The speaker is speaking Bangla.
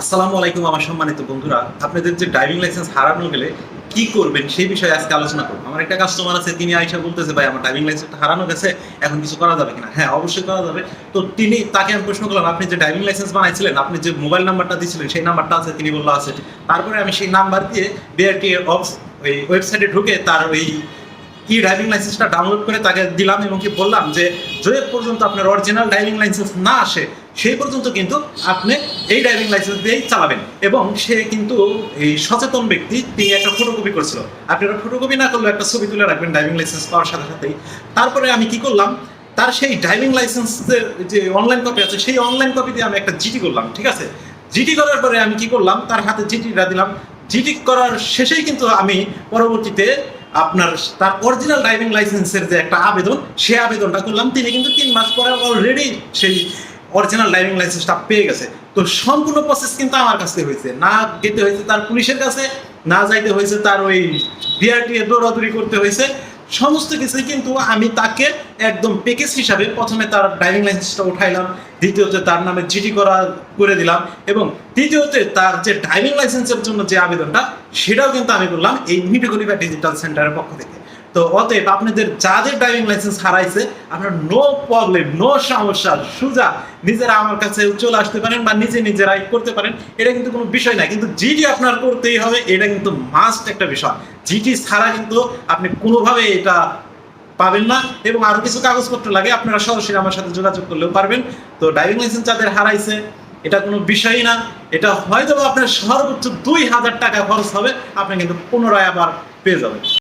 আসসালামু আলাইকুম আমার সম্মানিত বন্ধুরা। আপনাদের যে ড্রাইভিং লাইসেন্স হারানো গেলে কি করবেন সেই বিষয়ে আজকে আলোচনা করব। আমার একটা কাস্টমার আছে, তিনি আইসা বলতেছে, ভাই, আমার ড্রাইভিং লাইসেন্সটা হারানো গেছে, এখন কিছু করা যাবে কিনা? হ্যাঁ অবশ্যই করা যাবে। তো তিনি, তাকে আমি প্রশ্ন করলাম, আপনি যে ড্রাইভিং লাইসেন্স বানাইছিলেন, আপনি যে মোবাইল নাম্বারটা দিয়েছিলেন সেই নাম্বারটা আছে? তিনি বলল, আছে। তারপরে আমি সেই নাম্বার দিয়ে বিআরটি অফ ওই ওয়েবসাইটে ঢুকে তার ওই ই ড্রাইভিং লাইসেন্সটা ডাউনলোড করে তাকে দিলাম এবং কি বললাম যে যে পর্যন্ত আপনার অরিজিনাল ড্রাইভিং লাইসেন্স না আসে, সেই পর্যন্ত কিন্তু আপনি এই ড্রাইভিং লাইসেন্স দিয়েই চালাবেন। এবং সে কিন্তু এই সচেতন ব্যক্তি, তিনি একটা ফটোকপি করছিল। আপনি একটা ফটোকপি না করলে একটা ছবি তুলে রাখবেন ড্রাইভিং লাইসেন্স পাওয়ার সাথে সাথেই। তারপরে আমি কি করলাম, তার সেই ড্রাইভিং লাইসেন্সের যে অনলাইন কপি আছে, সেই অনলাইন কপি দিয়ে আমি একটা জিটি করলাম, ঠিক আছে? জিটি করার পরে আমি কি করলাম, তার হাতে জিটিটা দিলাম। জিটি করার শেষেই কিন্তু আমি পরবর্তীতে আপনার তার অরিজিনাল ড্রাইভিং লাইসেন্সের যে একটা আবেদন, সে আবেদনটা করলাম। তিনি কিন্তু তিন মাস পরে অলরেডি সেই অরিজিনাল ড্রাইভিং লাইসেন্সটা পেয়ে গেছে। তো সম্পূর্ণ প্রসেস কিন্তু আমার কাছে হয়েছে। না যেতে হয়েছে তার পুলিশের কাছে, না যাইতে হয়েছে তার ওই বিআরটি দৌড়াদৌড়ি করতে হয়েছে। সমস্ত কিছুই কিন্তু আমি তাকে একদম প্যাকেজ হিসাবে প্রথমে তার ড্রাইভিং লাইসেন্সটা উঠাইলাম, দ্বিতীয়তে তার নামে জিডি করা করে দিলাম এবং তৃতীয়তে তার যে ড্রাইভিং লাইসেন্সের জন্য যে আবেদনটা, সেটাও কিন্তু আমি করলাম এই মিটগলিবা ডিজিটাল সেন্টারের পক্ষ থেকে। তো অতএব আপনাদের যাদের ড্রাইভিং লাইসেন্স হারাইছে, আপনার নো প্রবলেম নো সমস্যা সুজা নিজেরা আমার কাছে চলে আসতে পারেন বা নিজে নিজেরাই করতে পারেন। এটা কিন্তু কোনো বিষয় না, কিন্তু জিটি আপনার করতেই হবে, এটা কিন্তু মাস্ট একটা বিষয়। জিটি ছাড়া কিন্তু আপনি কোনোভাবে এটা পাবেন না এবং আরও কিছু কাগজপত্র লাগে, আপনারা সরাসরি আমার সাথে যোগাযোগ করলেও পারবেন। তো ড্রাইভিং লাইসেন্স যাদের হারাইছে, এটা কোনো বিষয়ই না, এটা হয়তো আপনার সর্বোচ্চ দুই হাজার টাকা খরচ হবে, আপনি কিন্তু পুনরায় আবার পেয়ে যাবেন।